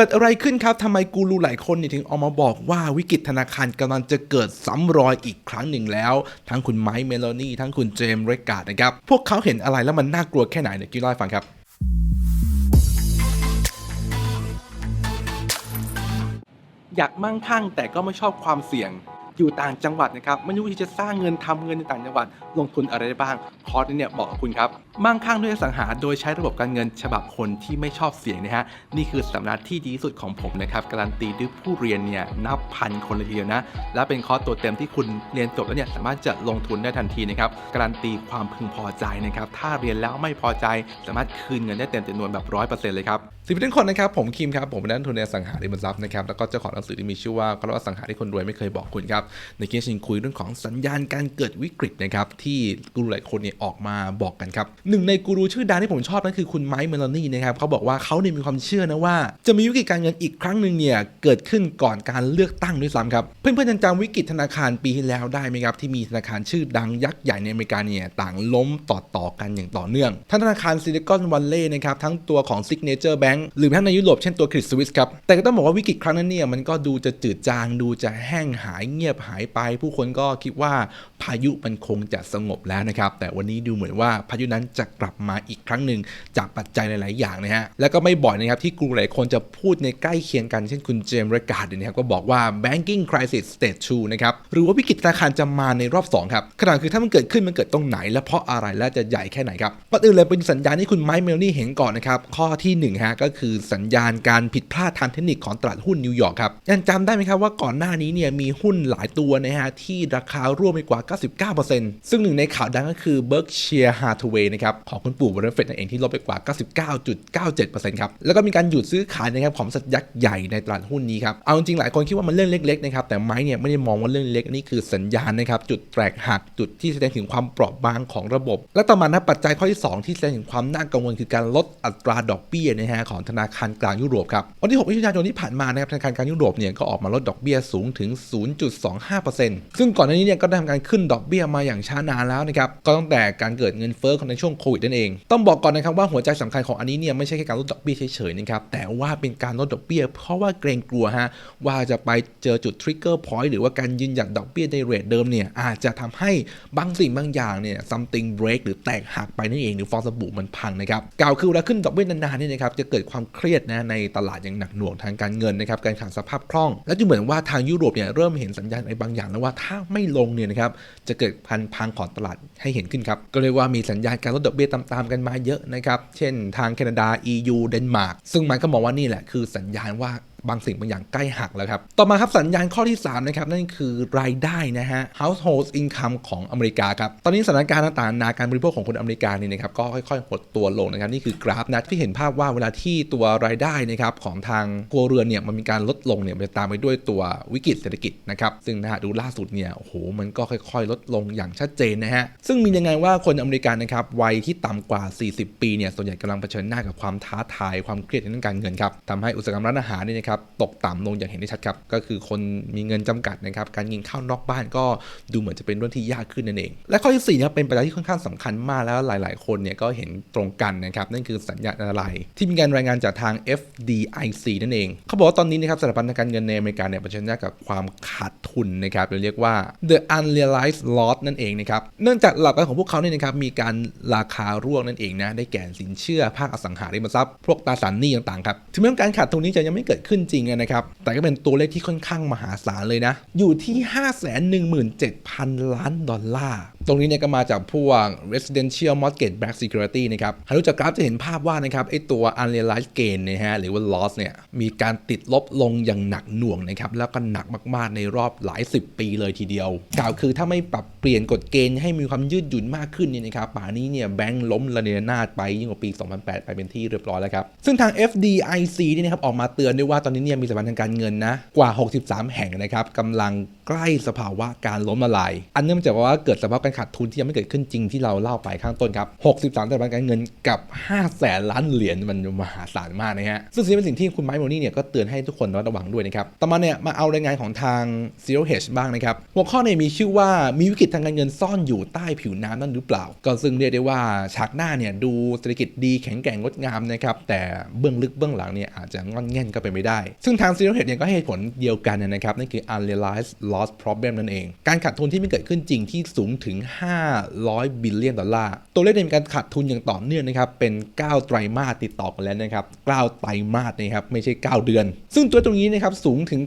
เกิดอะไรขึ้นครับทำไมกูรูหลายคนเนี่ยถึงออกมาบอกว่าวิกฤตธนาคารกำลังจะเกิดซ้ำรอยอีกครั้งหนึ่งแล้ว ทั้งคุณไมค์เมโลนี่ทั้งคุณเจมส์เรกการ์ดนะครับ พวกเขาเห็นอะไรแล้วมันน่ากลัวแค่ไหนเนี่ยกี้เล่าให้ฟังครับ อยากมั่งคั่งแต่ก็ไม่ชอบความเสี่ยงอยู่ต่างจังหวัดนะครับไม่รู้ที่จะสร้างเงินทำเงินในต่างจังหวัดลงทุนอะไรได้บ้างคอร์สนี้เนี่ยบอกกับคุณครับ มั่งคั่งด้วยสังหาโดยใช้ระบบการเงินฉบับคนที่ไม่ชอบเสี่ยงนะฮะนี่คือสำนักที่ดีที่สุดของผมนะครับการันตีด้วยผู้เรียนเนี่ยนับพันคนเลยทีเดียวนะและเป็นคอร์สตัวเต็มที่คุณเรียนจบแล้วเนี่ยสามารถจะลงทุนได้ทันทีนะครับการันตีความพึงพอใจนะครับถ้าเรียนแล้วไม่พอใจ สามารถคืนเงินได้เต็มจำนวนแบบร้อยเปอร์เซ็นต์เลยครับสวัสดีทุกคนนะครับผมคิมครับผมเป็นนักทุนในสังหาริมทรัพย์นะครับแล้วก็เจ้าของหนังสือที่มีชื่อว่ากลอสังหาที่คนรวยไม่เคยบอกคุณครับในเคสชิงคุยเรื่องของสัญญาณการเกิดวิกฤตนะครับที่กูหลายคนเนี่ยออกมาบอกกันครับหนึ่งในกูรูชื่อดังที่ผมชอบนั่นคือคุณไมค์เมลานี่นะครับเขาบอกว่าเขาเนี่ยมีความเชื่อนะว่า จะมีวิกฤตการเงินอีกครั้งหนึ่งเนี่ยเกิดขึ้นก่อนการเลือกตั้งด้วยซ้ำครับ เพื่อนๆยังจำวิกฤตธนาคารปีที่แล้วได้ไหมครับที่มีธนาคารชื่อดังยักษ์ใหญ่ในอเมริกาเนี่ยต่างล้มต่อต่อกันอย่างต่อเนื่องทั้งธนาคารซิลิคอนวัลเลย์นะครับทั้งตัวของ Signature Bank หรือแม้ในยุโรปเช่นตัวคริสสวิสครับแต่ก็ต้องบอกว่าวิกฤตครั้งนั้นเนี่ยมันก็ดูจะจืดจางดูจะแห้งหายเงียบหายไป ผู้คนก็คิดว่าพายุมันคงจะสงบแล้วนะครับแต่วันนี้ดูเหมือนว่าพายุนั้นจะกลับมาอีกครั้งหนึ่งจากปัจจัยหลาย ๆ อย่างนะฮะ แล้วก็ไม่บ่อยนะครับที่กลุ่มหลายคนจะพูดในใกล้เคียงกัน เช่นคุณเจมส์เรการ์ดนะครับก็บอกว่า banking crisis stage 2 นะครับ หรือว่าวิกฤตธนาคารจะมาในรอบ 2 ครับขนาดคือถ้ามันเกิดขึ้นมันเกิดตรงไหน และเพราะอะไรและจะใหญ่แค่ไหนครับก่อนอื่นเลยเป็นสัญญาณที่คุณไมค์เมลนี่เห็นก่อนนะครับข้อที่หนึ่งฮะก็คือสัญญาณการผิดพลาดทางเทคนิคของตลาดหุ้นนิวยอร์กครับยังจำได้ไหมครับว่าก่อนหน้านี้เนี่ยมีหุ้นหลายตัวนะฮะที่ราคาร่วงไปกว่า 99%ซึ่งหนึ่งในข่าวดังก็คือ Berkshire Hathaway นะครับของคุณปู่วอร์เรนเฟตนั่นเองที่ลบไปกว่า 99.97%ครับแล้วก็มีการหยุดซื้อขายนะครับของบริษัทยักษ์ใหญ่ในตลาดหุ้นนี้ครับเอาจริงๆหลายคนคิดว่ามันเรื่องเล็กๆนะครับแต่ไม้เนี่ยไม่ได้มองว่าเรื่องเล็กนี่คือสัญญาณนะครับจุดแตกหักจุดที่แสดงถึงความเปราะบางของระบบ และต่อมานะปัจจัยข้อที่ 2 ที่แสดงถึงความน่ากังวลคือการลดอัตราดอกเบี้ยนะฮะของธนาคารกลางยุโรปครับวันที่6มิถุนายนที่ผ่านมานะครับธนาคารกลางยุโรปเนี่ยก็ออกมาลดดอกเบี้ยสูงถึง 0.25%ซึ่งก่อนหน้านี้เนี่ยก็ได้ทำการขึ้นดอกเบี้ยมาอย่างช้านานแล้วนะครับก็ตั้งแต่การเกิดเงินเฟ้อในช่วงโควิดนั่นเอง ต้องบอกก่อนนะครับว่าหัวใจสำคัญของอันนี้เนี่ยไม่ใช่แค่การลดดอกเบี้ยเฉยๆนะครับ แต่ว่าเป็นการลดดอกเบี้ย เพราะว่าเกรงกลัวฮะว่าจะไปเจอจุดทริกเกอร์พอยต์หรือว่าการยืนหยัดดอกเบี้ยในเรทเดิมเนี่ยอาจจะทำให้บางสิ่งบางอย่างเนี่ย something break หรือแตกหักไปนั่นเองหรือฟองสบู่มันพังนะครับกล่าวคือเวลาขึ้นดอกเบี้ยนานๆเนี่ยนะครับจะเกิดความเครียดนะในตลาดอย่างหนักหน่วงทางการเงินนะครับการขาดสภาพคล่อง และดูเหมือนว่าทางยุโรปเนี่ยเริ่มเห็นสัญญาณอะไรบางอย่างแล้วว่าถ้าไม่ลงเนี่ยนะครับจะเกิดพันพังของตลาดให้เห็นขึ้นครับก็เรียกว่ามีสัญญาณการลดดอกเบี้ยตามๆกันมาเยอะนะครับ เช่นทางแคนาดา EU เดนมาร์ก ซึ่งมันก็มองว่านี่แหละคือสัญญาณว่า บางสิ่งบางอย่างใกล้หักแล้วครับ ต่อมาครับสัญญาณข้อที่ 3 นะครับ นั่นคือรายได้นะฮะ household income ของอเมริกาครับ ตอนนี้สถานการณ์ต่างๆ นาการบริโภคของคนอเมริกานี่นะครับ ก็ค่อยๆหดตัวลงนะครับ นี่คือกราฟนะที่เห็นภาพว่าเวลาที่ตัวรายได้นะครับของทางครัวเรือนเนี่ยมันมีการลดลงเนี่ยมันจะตามไปด้วยตัววิกฤตเศรษฐกิจนะครับ ซึ่งนะฮะดูล่าสุดเนี่ยโอ้โหมันก็ค่อย ๆ ลดลงอย่างชัดเจนนะฮะ ซึ่งมียังไงว่าคนอเมริกันนะครับวัยที่ต่ำกว่า 40 ปีเนี่ยส่วนใหญ่กำลังเผชิญหน้ากับความท้าทายความเครียดในเรื่องการเงินครับทำให้อุตสาหกรรมร้านอาหารเนี่ยนะครับตกต่ำลงอย่างเห็นได้ชัดครับก็คือคนมีเงินจำกัดนะครับการกินข้าวนอกบ้านก็ดูเหมือนจะเป็นเรื่องที่ยากขึ้นนั่นเอง และข้อที่4นะครับเป็นปัจจัยที่ค่อนข้างสำคัญมากแล้วหลาย ๆ คนเนี่ยก็เห็นตรงกันนะครับนั่นคือสัญญาณอะไร ที่มีการรายงานจากทาง FDIC นั่นเอง เขาบอกว่าตอนนี้นะครับสถาบันทางการเงินในอเมริกาเนี่ยเผชิญหน้ากับความขาดทุนนะครับเราเรียกว่า the unrealized loss นั่นเองนะครับเนื่องจากหลักการของพวกเขาเนี่ยนะครับมีการราคาร่วงนั่นเองนะได้แก่สินเชื่อภาคอสังหาริมทรัพย์พวกตราสารหนี้ต่างๆครับถึงแม้ว่าการขาดทุนนี้จะยังไม่เกิดขึ้นจริงนะครับ แต่ก็เป็นตัวเลขที่ค่อนข้างมหาศาลเลยนะ อยู่ที่ 517,000 ล้านดอลลาร์ ตรงนี้เนี่ยก็มาจากพวก residential mortgage backed security นะครับหากดูจากกราฟจะเห็นภาพว่านะครับไอตัว unrealized gain นะฮะหรือว่า loss เนี่ยมีการติดลบลงอย่างหนักหน่วงนะครับแล้วก็หนักมากๆในรอบหลายสิบปีเลยทีเดียว กล่าวคือถ้าไม่ปรับเปลี่ยนกฎเกณฑ์ให้มีความยืดหยุ่นมากขึ้นเนี่ยนะครับป่านี้เนี่ยแบงก์ล้มระเนรนาดไปยิ่งกว่าปี 2008 ไปเป็นที่เรียบร้อยแล้วครับซึ่งทาง FDIC เนี่ยนะครับออกมาเตือนด้วยว่าตอนนี้เนี่ยมีสถาบันทางการเงินนะกว่า 63 แห่งนะครับกำลังใกล้สภาวะการล้มละลาย อันเนื่องมาจากว่าเกิดสภาวะการขาดทุนที่ยังไม่เกิดขึ้นจริงที่เราเล่าไปข้างต้นครับ 63สถาบันการเงินกับ 5 แสนล้านเหรียญมันมหาศาลมากนะฮะ ซึ่งสิ่งนี้เป็นสิ่งที่คุณไมค์โมนี่เนี่ยก็เตือนให้ทุกคนระมัดระวังด้วยนะครับ ต่อมาเนี่ยมาเอารายงานของทาง Zero Hedge บ้างนะครับ หัวข้อเนี่ยมีชื่อว่ามีวิกฤตทางการเงินซ่อนอยู่ใต้ผิวน้ำนั่นหรือเปล่า ก็ซึ่งเรียกได้ว่าฉากหน้าเนี่ยดูเศรษฐกิจดีแข็งแกร่งงดงามนะครับ แต่เบื้องลึกเบื้องหลังเนี่ยอาจจะงอนแง่นก็เป็นไม่ได้ ซึ่งทาง Zero Hedge เนี่ยก็ให้ผลเดียวกันนะครับนั่นคือ unrealized loss problem นั่นเอง การขาดทุนที่ไม่เกิดขึ้นจริงที่สูงถึง500 บิลเลียนดอลลาร์ ตัวเลขในการขาดทุนอย่างต่อเนื่องนะครับ เป็น 9 ไตรมาสติดต่อกันแล้วนะครับ 9 ไตรมาสนะครับ ไม่ใช่ 9 เดือน ซึ่งตัวตรงนี้นะครับ สูงถึง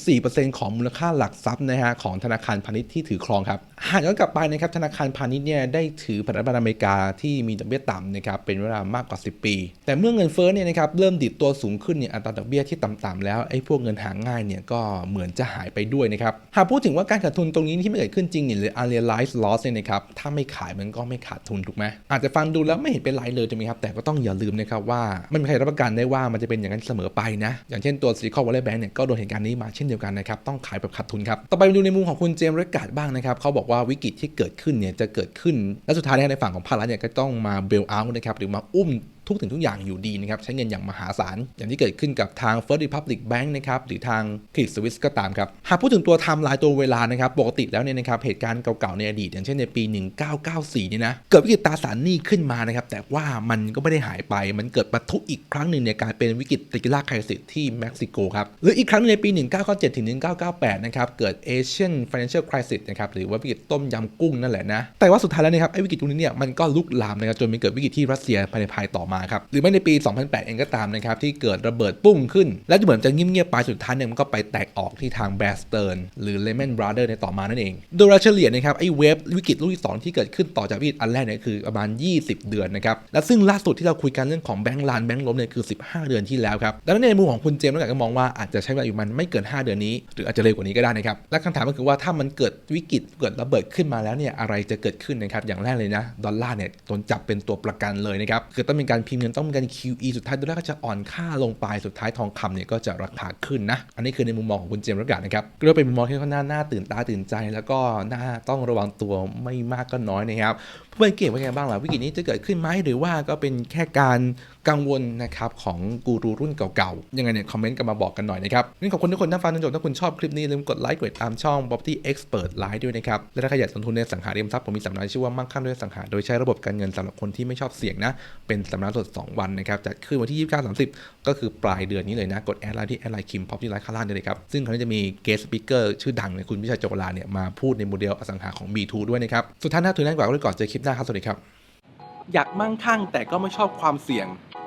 9.4%ของมูลค่าหลักทรัพย์นะฮะของธนาคารพาณิชย์ที่ถือครองครับ หากย้อนกลับไปนะครับธนาคารพาณิชย์เนี่ยได้ถือพันธบัตรอเมริกาที่มีดอกเบี้ยต่ำนะครับเป็นเวลามากกว่า 10 ปี แต่เมื่อเงินเฟ้อเนี่ยนะครับเริ่มดิดตัวสูงขึ้นเนี่ยอัตราดอกเบี้ยที่ต่ำๆแล้วไอ้พวกเงินหาง่ายเนี่ยก็เหมือนจะหายไปด้วยนะครับหากพูดถึงว่าการขาดทุนตรงนี้ที่ไม่เกิดขึ้นจริงเนี่ยหรือ unrealized loss เนี่ยนะครับถ้าไม่ขายมันก็ไม่ขาดทุนถูกไหมอาจจะฟังดูแล้วไม่เห็นเป็นไรเลยใช่ไหมครับแต่ก็ต้องอย่าลืมนะครับว่าไม่มีใครรับประกันได้ว่ามันจะเป็นอย่างนั้นเสมอไปนะอย่างเช่นตัว Silicon Valley Bank เนี่ยก็โดนเหตุการณ์นี้มาเช่นเดียวกันนะครับต้องขายแบบขาดทุนครับต่อไปดูในมุมของคุณเจมส์เรกาดบ้างนะครับเขาบอกว่าวิกฤตที่เกิดขึ้นเนี่ยจะเกิดขึ้น และสุดท้ายในฝั่งของภาครัฐเนี่ยก็ต้องมาเบลเอาท์นะครับหรือมาอุ้ม ทุกถึงทุกอย่างอยู่ดีนะครับใช้เงินอย่างมหาศาล อย่างที่เกิดขึ้นกับทาง First Republic Bank นะครับหรือทาง Credit Suisse ก็ตามครับหากพูดถึงตัวไทม์ไลน์ตัวเวลานะครับปกติแล้วเนี่ยนะครับเหตุการณ์เก่าๆในอดีต อย่างเช่นในปี 1994เนี่ยนะเกิดวิกฤตตราสารหนี้ขึ้นมานะครับแต่ว่ามันก็ไม่ได้หายไปมันเกิดปะทุอีกครั้งหนึ่งในการเป็นวิกฤตติกิล่าไครซิสที่เม็กซิโกครับหรืออีกครั้งหนึงในปี 1997ถึง1998นะครับเกิด Asian Financial Crisis นะครับหรือว่าวิกฤตต้มยำกุ้งนั่นแหละนะแต่ว่าสุดท้ายแล้วนะครับไอ้วิกฤตตรงนี้เนี่ยมันก็ลุกลามนะครับจนมีเกิดวิกฤตที่รัสเซียภายในภายต่อมาครับหรือไม่ในปี 2008 เองก็ตามนะครับที่เกิดระเบิดปุ้งขึ้น และเหมือนจะเงียบๆไปสุดท้ายเนี่ยมันก็ไปแตกออกที่ทางแบสเต r ร์นหรือ Lehman Brothers ในต่อมานั่นเอง โดยเฉลี่ยนะครับไอ้เวฟวิกฤตลูกที่2ที่เกิดขึ้นต่อจากวิกฤตอันแรกเนี่ยคือประมาณ 20 เดือนนะครับและซึ่งล่าสุดที่เราคุยกันเรื่องของแบงก์ลานแบงก์ล้มเนี่ยคือ 15 เดือนที่แล้วครับดังนั้นในมุมของคุณเจมส์ก็มองว่าอาจจะใช้เวลาอยู่มันไม่เกิน 5 เดือนนี้ หรืออาจจะเร็วกว่านี้ก็ได้นะครับและคำถามก็คือว่าถ้ามันเกิดวิกฤตเกิดระเบิดขึ้นมาแล้วเนี่ยอะไรจะเกิดขึ้นนะครับอย่างแรกเลยนะดอลลาร์เนี่ยโดนจับเป็นตัวประกันเลยนะครับคือต้องมีการพิมพ์เงินต้องมีการ QE สุดท้ายดอลลาร์ก็จะอ่อนค่าลงไปสุดท้ายทองคำเนี่ยก็จะราคาขึ้นนะ อันนี้คือในมุมมองของคุณเจมส์รักาดนะครับก็เป็นมุมมองที่ค่อนข้างน่าตื่นตาตื่นใจ แล้วก็น่าต้องระวังตัวไม่มากก็น้อยนะครับผู้บริเก่งเป็นไงบ้างล่ะวิกฤตนี้จะเกิดขึ้นไหมหรือว่าก็เป็นแค่การกังวลนะครับของกูรูรุ่นเก่าๆ ยังไงเนี่ยคอมเมนต์กันมาบอกกันหน่อยนะครับนี่ขอบคุณทุกคนที่ฟังจนจบถ้าคุณชอบคลิปนี้อย่าลืมกดไลค์กดติดตามช่อง Property Expert Live ด้วยนะครับและถ้าใครอยากลงทุนในสังหาริมทรัพย์ผมมีสัมมนาที่ชื่อว่ามั่งคั่งด้วยสังหา โดยใช้ระบบการเงินสำหรับคนที่ไม่ชอบเสี่ยงนะเป็นสัมมนาสด 2 วันนะครับจัดขึ้นวันที่ 29 30 ก็คือปลายเดือนนี้เลยนะ กดแอดไลน์ที่แอดไลน์คิมพอปที่ไลน์ข้างล่างได้เลยครับ ซึ่งคราวนี้จะมีเกสต์สปิเกอร์ชื่อดังในคุณวิชัยโจวลาเนี่ยมาพูดในโมเดลอสังหาของ B2 ด้วยนะครับ สุดท้ายน่าถือนั่นกว่าก็เลยก่อนเจอคลิปหน้าครับสวัสดีครับอยากมั่งคั่งแต่ก็ไม่ชอบความเสี่ยง